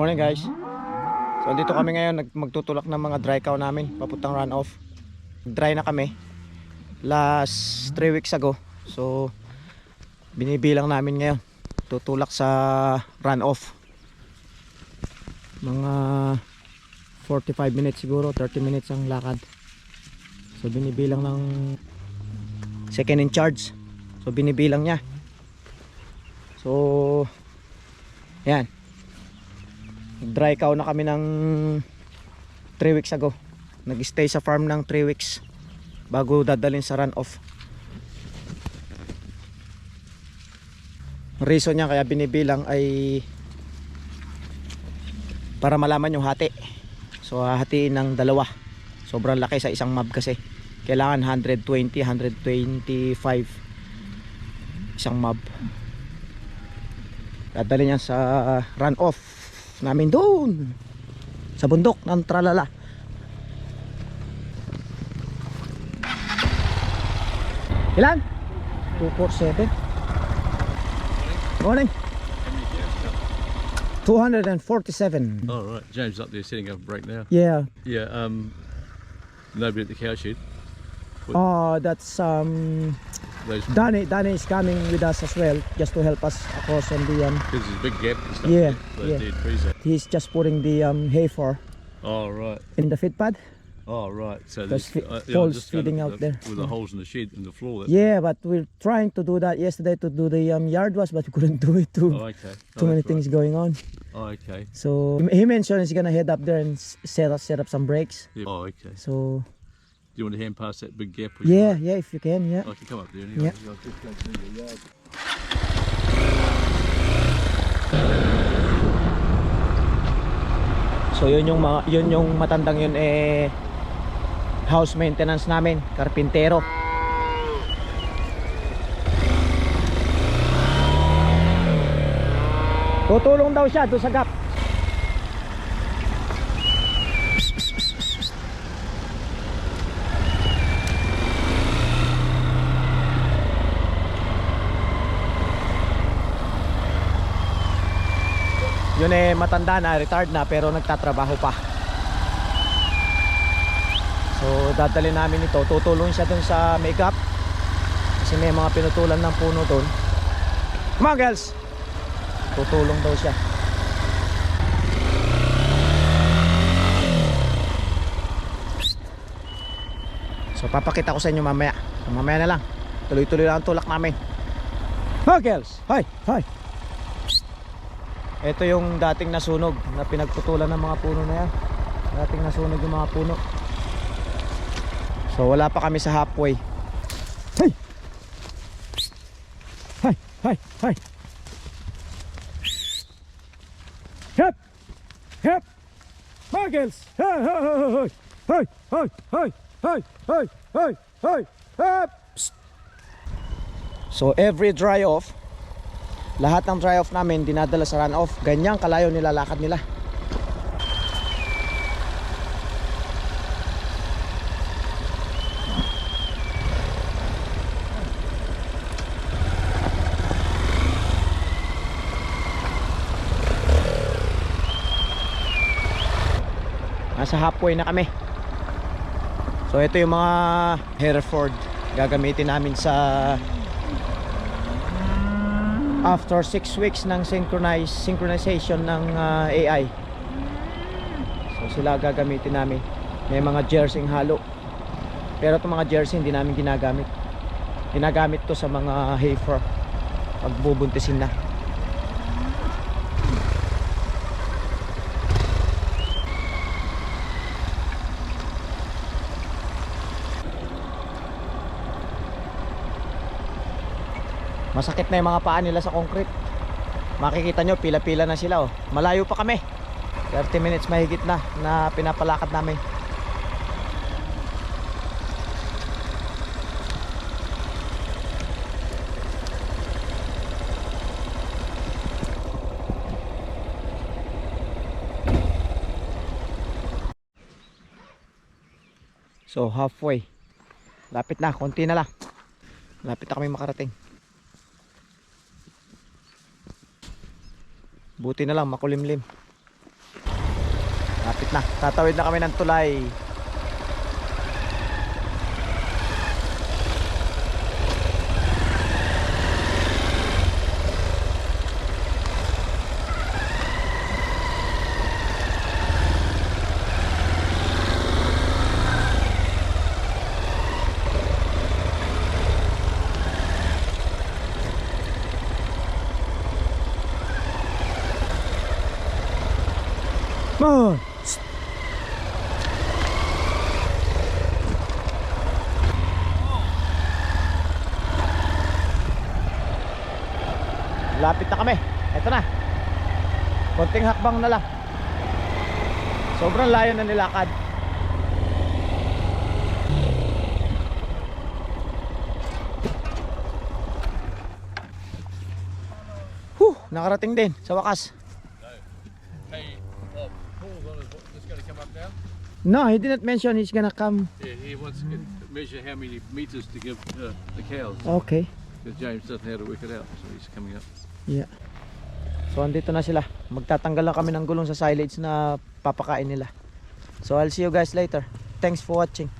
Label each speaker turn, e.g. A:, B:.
A: Morning guys. So dito kami ngayon magtutulak ng mga dry cow namin papuntang run off. Dry na kami last 3 weeks ago. So binibilang namin ngayon tutulak sa run off. Mga 45 minutes siguro, 30 minutes ang lakad. So binibilang ng second in charge. So binibilang niya. So yan. Dry cow na kami ng 3 weeks ago. Nag-stay sa farm ng 3 weeks bago dadalhin sa run off. Reason niya kaya binibilang ay para malaman yung hati. So hahatiin ng dalawa. Sobrang laki sa isang mob kasi. Kailangan 120, 125 isang mob. Dadalhin niya sa run off namin doon sa bundok ng tralala. Ilan? 247. Morning. 247.
B: Oh, right. James up there setting up a break now.
A: Yeah.
B: Yeah, um, nobody at the cow shed.
A: Oh, that's um Danny. Danny is coming with us as well, just to help us across on the um.
B: because there's a big gap and stuff.
A: Yeah, yeah.
B: dead trees.
A: He's just putting the um hay for
B: Oh, right.
A: in the feed pad.
B: Oh, right. So
A: Those
B: there's
A: fe-
B: uh, yeah,
A: poles
B: just
A: feeding out
B: with
A: there.
B: With the holes in the shed in the floor. That's
A: Yeah, but we're trying to do that yesterday to do the um, yard wash, but we couldn't do it too.
B: Oh, okay.
A: too
B: oh,
A: many
B: that's
A: things going on.
B: Right. Oh, okay.
A: So he mentioned he's gonna head up there and s- set up set up some brakes.
B: Yeah. Oh, okay.
A: So
B: you want to hand pass that big gap?
A: yeah, yeah, if you can, yeah.
B: I can come up there anyway. Yard.
A: So yun yung mga yun yung matandang yun eh house maintenance namin, karpintero. Tutulong daw siya doon sa gap. Yun eh matanda na, retired na pero nagtatrabaho pa. So dadalhin namin ito, tutulong siya dun sa makeup. Kasi may mga pinutulan ng puno dun. Come on girls! Tutulong daw siya. So papakita ko sa inyo mamaya. Mamaya na lang. Tuloy-tuloy lang ang tulak namin. Hi girls! Hi! Hi! Ito yung dating nasunog na pinagputulan ng mga puno na yan. Dating nasunog yung mga puno. So wala pa kami sa halfway. Hey! Hi! Hi! Hi! Hep! Hep! Muggles! Hey! Hey! Hey! Hey! Hey! Hey! Hey! Hey! Hey! Hey! Psst! So every dry off lahat ng dry off namin dinadala sa run off ganyang kalayo nilalakad nila. Nasa halfway na kami. So ito yung mga Hereford gagamitin namin sa after 6 weeks ng synchronize synchronization ng ah, AI so sila gagamitin namin. May mga jersey halo. Pero itong mga jersey hindi namin ginagamit. Ginagamit to sa mga heifer pag bubuntisin na Masakit na yung mga paa nila sa concrete. Makikita nyo, pila-pila na sila oh. Malayo pa kami. 30 minutes mahigit na na pinapalakad namin. So halfway. Lapit na, konti na lang. Lapit na kami makarating. buti na lang makulimlim. Lapit na. Tatawid na kami ng tulay.
C: Oh,
A: Lapit na kami. Ito na. Konting hakbang na lang. Sobrang layo na nilakad. Huh, nakarating din sa wakas.
B: Hey, oh, Paul's on his, just going to come up now?
A: No, he didn't mention he's gonna come.
B: Yeah, he wants to measure how many metres to give uh, the cows.
A: Okay.
B: Because James doesn't know how to work it out, so he's coming up.
A: Yeah. So andito na sila. Magtatanggal lang kami ng gulong sa silage na papakain nila. So I'll see you guys later. Thanks for watching.